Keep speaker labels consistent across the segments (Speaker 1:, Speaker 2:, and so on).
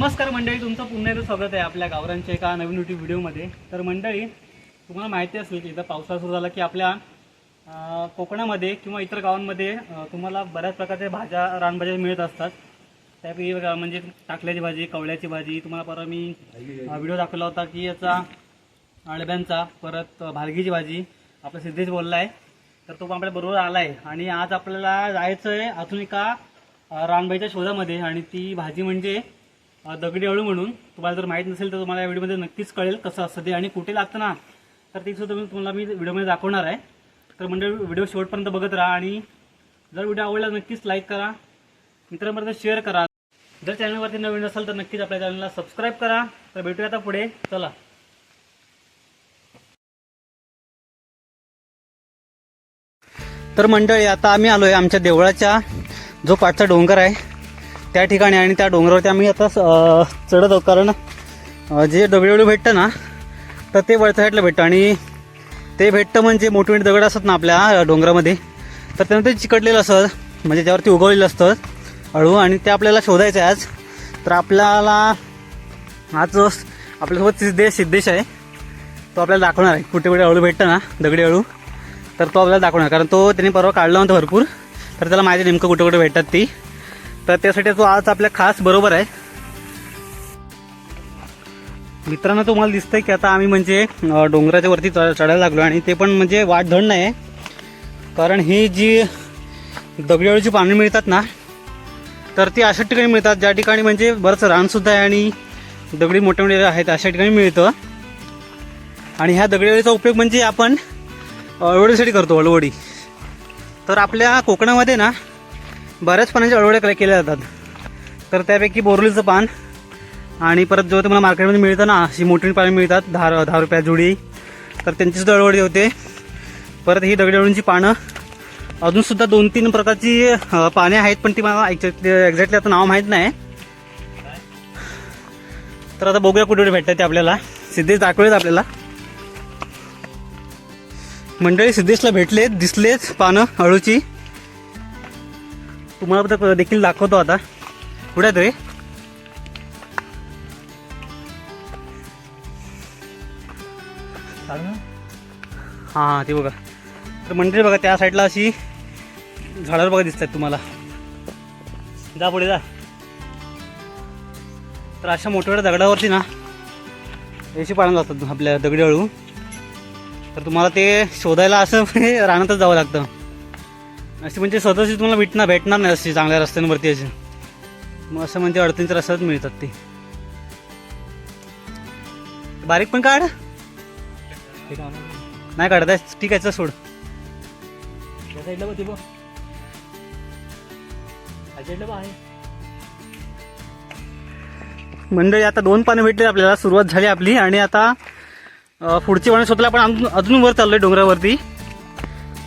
Speaker 1: नमस्कार मंडळी तुमचं पुन्हा एकदा स्वागत आहे आपल्या गावरांच्या एका नवीन युट्यूब व्हिडिओमध्ये. तर मंडळी तुम्हाला माहिती असेल की इथं पावसाळा सुरू झाला की आपल्या कोकणामध्ये किंवा इतर गावांमध्ये तुम्हाला बऱ्याच प्रकारच्या भाज्या रानभाज्या मिळत असतात. त्यापैकी म्हणजे टाकल्याची भाजी कवळ्याची भाजी तुम्हाला परवा मी व्हिडिओ दाखवला होता की याचा अळब्यांचा परत भालगीची भाजी आपला सिद्धेश बोलला आहे तर तो पण आपल्या बरोबर आला आहे आणि आज आपल्याला जायचं आहे अजून एका रानबाईच्या शोधामध्ये. आणि ती भाजी म्हणजे दगडी अळू म्हणून. तुम्हाला जर माहीत नसेल तर तुम्हाला या व्हिडिओमध्ये नक्कीच कळेल कसं असतं ते आणि कुठे लागतं ना. तर ते सुद्धा मी तुम्हाला मी व्हिडिओमध्ये दाखवणार आहे. तर म्हणजे व्हिडिओ शेवटपर्यंत बघत राहा आणि जर व्हिडिओ आवडला नक्कीच लाईक करा. मित्रांपर्यंत शेअर करा. जर चॅनलवरती नवीन असाल तर नक्कीच आपल्या चॅनलला सबस्क्राईब करा. तर भेटूया आता पुढे. चला. तर मंडळी आता आम्ही आलोय आमच्या देवळाच्या जो पाठचा डोंगर आहे. त्या ठिकाणी आणि त्या डोंगरावरती आम्ही आता चढत आहोत. कारण जे दगडीवळी भेटतं ना तर ते वरच्या साईडला भेटतं. आणि ते भेटतं म्हणजे मोठे मोठे दगड असतात ना आपल्या डोंगरामध्ये. तर त्यांना ते चिकटलेलं असतं. म्हणजे त्यावरती उगवलेलं असतं. अळू. आणि ते आपल्याला शोधायचं आहे आज. तर आपल्याला आज जो आपल्यासोबत सिद्धेश सिद्धेश आहे. तो आपल्याला दाखवणार आहे. कुठे कुठे अळू भेटतं ना दगडी अळू. तर तो आपल्याला दाखवणार कारण तो त्याने परवा काढला होता भरपूर. तर त्याला माहिती नेमकं कुठे कुठे भेटतात ती. तर त्यासाठी तो आज आपल्या खास बरोबर आहे. मित्रांनो तुम्हाला दिसतंय की आता आम्ही म्हणजे डोंगराच्या वरती चढायला लागलो आणि ते पण म्हणजे वाट धड नाही आहे कारण ही जी दगडीवळीची पानं मिळतात ना तर ती अशा ठिकाणी मिळतात ज्या ठिकाणी म्हणजे बरंच रानसुद्धा आहे आणि दगडी मोठे मोठे आहेत अशा ठिकाणी मिळतं. आणि ह्या दगडीवळीचा उपयोग म्हणजे आपण अळवडीसाठी करतो अळवडी तर आपल्या कोकणामध्ये ना बऱ्याच पानाच्या अळवड्या केल्या- जातात. तर त्यापैकी बोरलीचं पान आणि परत जो तुम्हाला मार्केटमध्ये मिळतं ना अशी मोठी पानं मिळतात दहा दहा रुपया जुडी. तर त्यांचीसुद्धा सुद्धा होते. परत ही दगडी अळूंची पानं अजूनसुद्धा दोन तीन प्रकारची पाने आहेत पण ती मला एक्झॅक्टली एक्झॅक्टली आता नाव माहीत नाही. तर आता बघूया कुठे कुठे भेटतात ते आपल्याला. सिद्धेश दाखवलेत आपल्याला. मंडळी सिद्धेशला भेटले दिसलेच पानं अळूची. तुम्हाला देखील दाखवतो आता. कुठे आहेत रे हां हां ते बघा. तर मंडळी बघा त्या साईडला अशी झाडावर बघा दिसत आहेत तुम्हाला. जा पुढे जा. तर अशा मोठ्या मोठ्या दगडावरती ना याची पानं लागतात आपल्या दगडी अळू तर तुम्हाला ते शोधायला असं म्हणजे रानातच जावं लागतं. अशी म्हणजे स्वतःची तुम्हाला भेटणार भेटणार नाही अशी चांगल्या रस्त्यांवरती अशी. मग असं म्हणजे अडचणीच्या रस्त्यात मिळतात ते. बारीक पण काढ. नाही काढत ठीक आहे सोड. साईडला बघ बघ. मंडळी आता दोन पानं भेटले आपल्याला. सुरुवात झाली आपली आणि आता पुढची पानं शोधला आपण अजून वर चाललोय डोंगरावरती.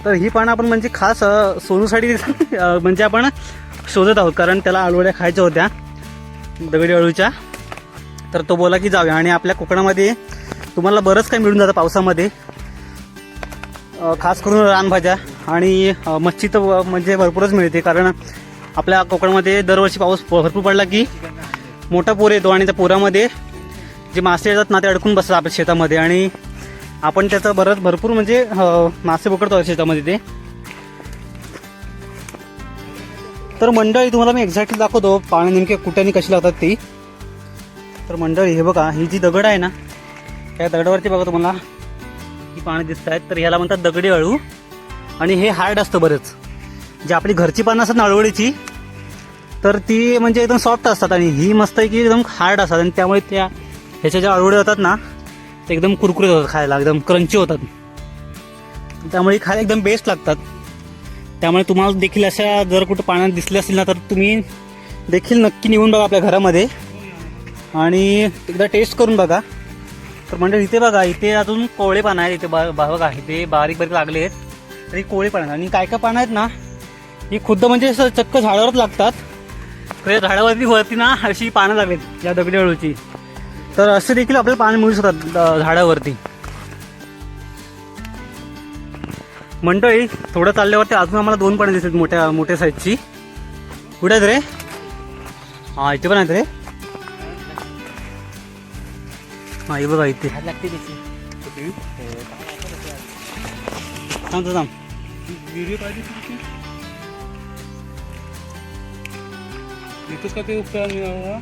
Speaker 1: तर ही पानं आपण म्हणजे खास सोनूसाठी म्हणजे आपण शोधत आहोत कारण त्याला आलवड्या खायच्या होत्या दगडी अळूच्या. तर तो बोला की जाऊया. आणि आपल्या कोकणामध्ये तुम्हाला बरंच काही मिळून जातं पावसामध्ये. खास करून रानभाज्या आणि मच्छी तर म्हणजे भरपूरच मिळते कारण आपल्या कोकणामध्ये दरवर्षी पाऊस भरपूर पडला की मोठा पूर येतो आणि त्या पुरामध्ये जे मासे येतात ना ते अडकून बसतात आपल्या शेतामध्ये. आणि आपण त्याचं बरंच भरपूर म्हणजे मासे पकडतो शेतामध्ये ते. तर मंडळी तुम्हाला मी एक्झॅक्टली दाखवतो पाणी नेमके कुठे कशी लागतात ती. तर मंडळी हे बघा ही जी दगड आहे ना त्या दगडावरती बघा तुम्हाला ही पाणी दिसत आहेत. तर ह्याला म्हणतात दगडी अळू. आणि हे हार्ड असतं बरंच. जे आपली घरची पानं असतात ना अळवळीची तर ती म्हणजे एकदम सॉफ्ट असतात. आणि ही मस्त आहे की एकदम हार्ड असतात. आणि त्यामुळे त्या ह्याच्या ज्या अळवळी होतात ना ते एकदम कुरकुरीत होतात खायला एकदम क्रंची होतात. त्यामुळे खायला एकदम बेस्ट लागतात. त्यामुळे तुम्हाला देखील अशा जर कुठं पाण्यात दिसल्या असतील ना तर तुम्ही देखील नक्की नेऊन बघा आपल्या घरामध्ये. आणि एकदा टेस्ट करून बघा. तर म्हणजे इथे बघा इथे अजून कोवळे पानं आहेत इथे बा बघा इथे बारीक बारीक लागले आहेत. तरी कोवळे पानं आणि काय काय पानं आहेत ना ही खुद्द म्हणजे असं चक्क झाडावरच लागतात. झाडावरती वरती ना अशी पानं लागलीत या दगडी हळूची तर असे देखील आपल्याला पानं मिळू शकतात झाडावरती. मंडळी थोडं चालल्यावरती अजून आम्हाला दोन पानं दिसतात मोठ्या मोठ्या साईजची कुठे आहेत रे? हा इथे पण आहेत रे. हा हे बघा इथे. थांब
Speaker 2: पाहिजे का ते मिळावा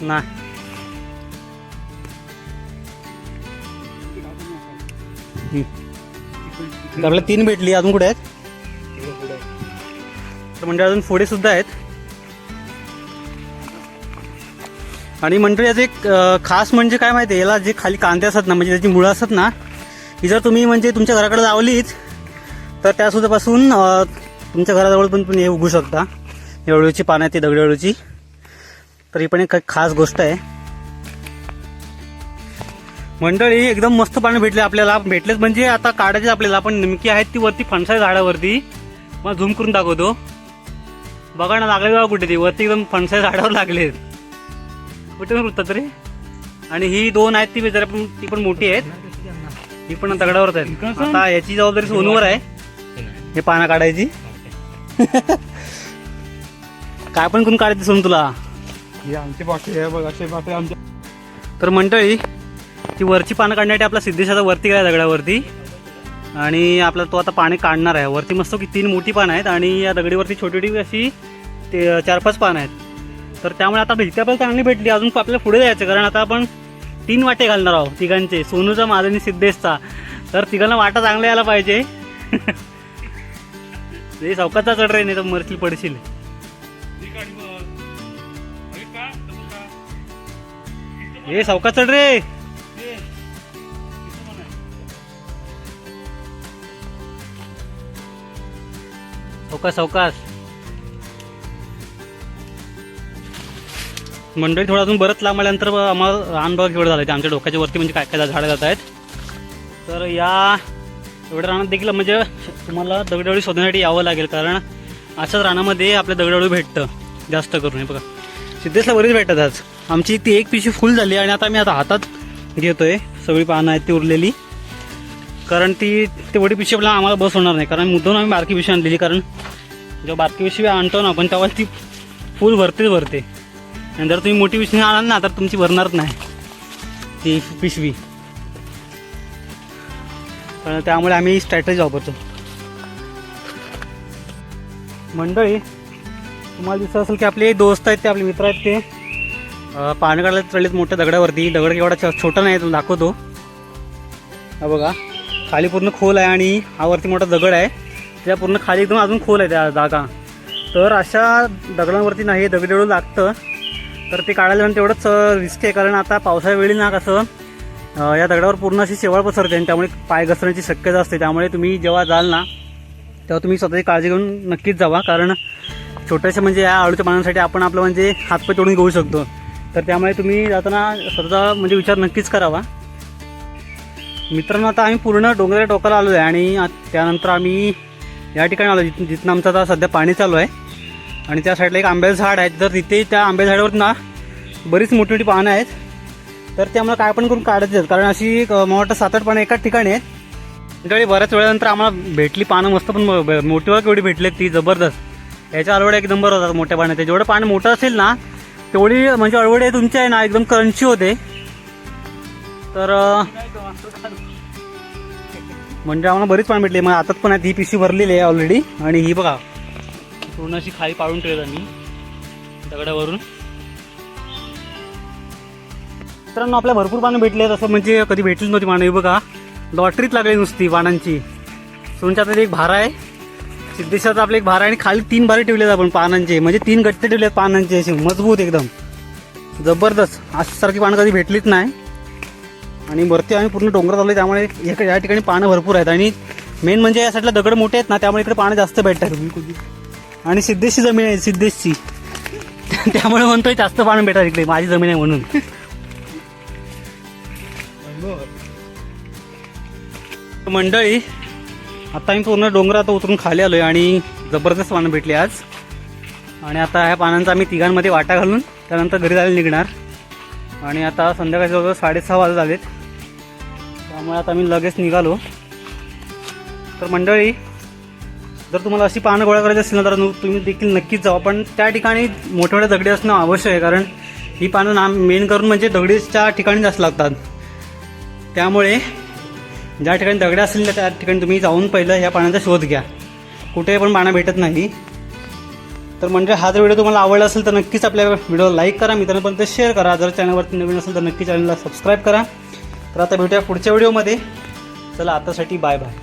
Speaker 1: नाही आपल्याला तीन भेटली अजून कुठे आहेत? तर म्हणजे अजून पुढे सुद्धा आहेत. आणि मंडळी याचं एक खास म्हणजे काय माहिती आहे? याला जे खाली कांदे असतात ना म्हणजे त्याची मुळं असतात ना ही जर तुम्ही म्हणजे तुमच्या घराकडे लावलीच तर त्यासुद्धापासून तुमच्या घराजवळ पण तुम्ही हे उगू शकता. एवढीची पानं आहेत ती दगडी तर ही पण एक खास गोष्ट आहे. मंडळी एकदम मस्त पाणी भेटले आपल्याला. भेटलेच म्हणजे आता काढायचे आपल्याला. पण नेमकी आहेत ती वरती फणसाच्या झाडावरती. मग झूम करून दाखवतो. बघा ना लागले बघा कुठे ती. वरती एकदम फणसाच्या झाडावर लागलेत कुठे पण रुतात रे. आणि ही दोन आहेत ती जरा पण ती पण मोठी आहेत. ही पण दगडावरच आहेत. आता याची जबाबदारी सोनूवर आहे. हे पानं काढायची. काय पण करून काढायचं सोन तुला.
Speaker 2: आमची बाकी आहे बघ असे बाकी आमच्या
Speaker 1: तर मंडळी ती वरची पानं काढण्यासाठी आपला सिद्धेश आता वरती गेला दगडावरती. आणि आपला तो आता पाणी काढणार आहे. वरती मस्त की तीन मोठी पानं आहेत आणि या दगडीवरती छोटी छोटी अशी ते चार पाच पानं आहेत. तर त्यामुळे आता इथे आपल्याला चांगली भेटली. अजून आपल्याला पुढे जायचं कारण आता आपण तीन वाटे घालणार आहोत तिघांचे. सोनूचा माझा आणि सिद्धेशचा. तर तिघांना वाटा चांगला यायला पाहिजे. हे चौकाचा चढ रे नाही तर मरशील पडशील. हे चौकात चढ रे! अवकाश अवकाश मंडळी थोडं अजून बरंच लांब आल्यानंतर आम्हाला रान एवढं झालं ते आमच्या डोक्याच्या वरती म्हणजे काय काय झाडं जात आहेत तर या एवढ्या रानात देखील म्हणजे तुम्हाला दगडवळी शोधण्यासाठी यावं लागेल. कारण अशाच रानामध्ये आपल्या दगडवळी भेटतं जास्त करून. हे बघा. सिद्धेशला बरीच भेटतात आज. आमची ती एक पिशवी फुल झाली आणि आता मी आता हातात घेतोय. सगळी पानं आहेत ती उरलेली. कारण ती तेवढी पिशवीला आम्हाला बस होणार नाही. कारण मुद्दाम आम्ही बारकी पिशवी आणलेली कारण जेव्हा बारकी पिशवी आणतो ना आपण तेव्हा ती फुल भरतेच भरते. आणि जर तुम्ही मोठी पिशवी आणाल ना तर तुमची भरणारच नाही ती पिशवी. पण त्यामुळे आम्ही स्ट्रॅटेजी वापरतो. मंडळी तुम्हाला दिसत असेल की आपले दोस्त आहेत ते आपले मित्र आहेत ते. अं, पाणी काढायला चढलेत मोठ्या दगडावरती दगड एवढा छोटा नाही आहे, तो दाखवतो. हा बघा. खाली पूर्ण खोल आहे आणि हा वरती मोठा दगड आहे. त्या पूर्ण खाली एकदम अजून खोल आहे त्या जागा. तर अशा दगडांवरती नाही दगड एवढं लागतं. तर ते काढायला पण तेवढंच रिस्क आहे. कारण आता पावसाळ्या वेळी ना कसं या दगडावर पूर्ण अशी शेवाळ पसरते आणि त्यामुळे पाय घसरण्याची शक्यता असते. त्यामुळे तुम्ही जेव्हा जाल ना तेव्हा तुम्ही स्वतःची काळजी घेऊन नक्कीच जावा. कारण छोट्याशा म्हणजे या आळूच्या पानांसाठी आपण आपलं म्हणजे हातपाय तोडून घेऊ शकतो. तर त्यामुळे तुम्ही जाताना स्वतःचा म्हणजे विचार नक्कीच करावा. मित्रांनो आता आम्ही पूर्ण डोंगराच्या टोकाला आलो आहे आणि त्यानंतर आम्ही या ठिकाणी आलो जिथं जिथून आमचं आता सध्या पाणी चालू आहे. आणि त्या साईडला एक आंब्याचं झाड आहे. तर तिथे त्या आंब्या झाडावर ना बरीच मोठी मोठी पानं आहेत तर ते आम्हाला काय पण करून काढायचे आहेत कारण अशी एक, मला वाटतं सात आठ पानं एकाच ठिकाणी आहेत. त्यावेळी बऱ्याच वेळानंतर आम्हाला भेटली पानं मस्त पण मोठी बघा केवढी भेटली ती जबरदस्त. याच्या अळवड्या एक नंबर होतात मोठ्या पाण्याचे जेवढं पाणी मोठं असेल ना तेवढी म्हणजे अळवडे तुमच्या आहे ना एकदम क्रंची होते. तर म्हणजे आम्हाला बरीच पाणी भेटले. मग आताच पण आहेत ही पिशवी भरलेली आहे ऑलरेडी आणि ही बघा. पूर्ण अशी खाली पाळून ठेवत आम्ही. दगडावरून. मित्रांनो आपल्या भरपूर पाणी भेटले तसं असं म्हणजे कधी भेटलीच नव्हती पाणी ही बघा. लॉटरीत लागली नुसती पानांची. सोनच्या आता एक भारा आहे. सिद्धेश्वरचा आपला एक भारा आहे. आणि खाली तीन भारे ठेवलेत आपण पानांचे. म्हणजे तीन गट्टे ठेवलेत पानांचे. असे मजबूत एकदम. जबरदस्त. सारखी पानं कधी भेटलीच नाही. आणि वरती आम्ही पूर्ण डोंगरात आलो त्यामुळे इकडे या ठिकाणी पानं भरपूर आहेत. आणि मेन म्हणजे या साईडला दगड मोठे आहेत ना त्यामुळे इकडे पानं जास्त भेटतात. आणि सिद्धेशची जमीन आहे सिद्धेशची. त्यामुळे म्हणतोय जास्त पानं भेटतात इकडे माझी जमीन आहे म्हणून. मंडळी आता आम्ही पूर्ण डोंगरात उतरून खाली आलोय आणि जबरदस्त पानं भेटली आज. आणि आता ह्या पानांचा आम्ही तिघांमध्ये वाटा घालून त्यानंतर घरी जायला निघणार. आणि आता संध्याकाळी जवळजवळ साडेसहा वाजत आलेत. त्यामुळे आता आम्ही लगेच निघालो. तर मंडळी जर तुम्हाला अशी पानं गोळा करायची असेल ना तर तुम्ही देखील नक्कीच जावा. पण त्या ठिकाणी मोठे मोठे दगडे असणं आवश्यक आहे कारण ही पानं ना मेन करून म्हणजे दगडीच्या ठिकाणी जास्त लागतात. त्यामुळे ज्या ठिकाणी दगडे असतील त्या ठिकाणी तुम्ही जाऊन पहिलं या पाण्याचा शोध घ्या. कुठे पण पानं भेटत नाही. तर म्हणजे हा जर व्हिडिओ तुम्हाला आवडला असेल तर नक्कीच आपल्या व्हिडिओला लाईक करा. मित्रांपर्यंत शेअर करा. जर चॅनलवरती नवीन असेल तर नक्की चॅनलला सबस्क्राईब करा. तर आता भेटूया पुढच्या व्हिडिओमध्ये. चला आतासाठी बाय बाय.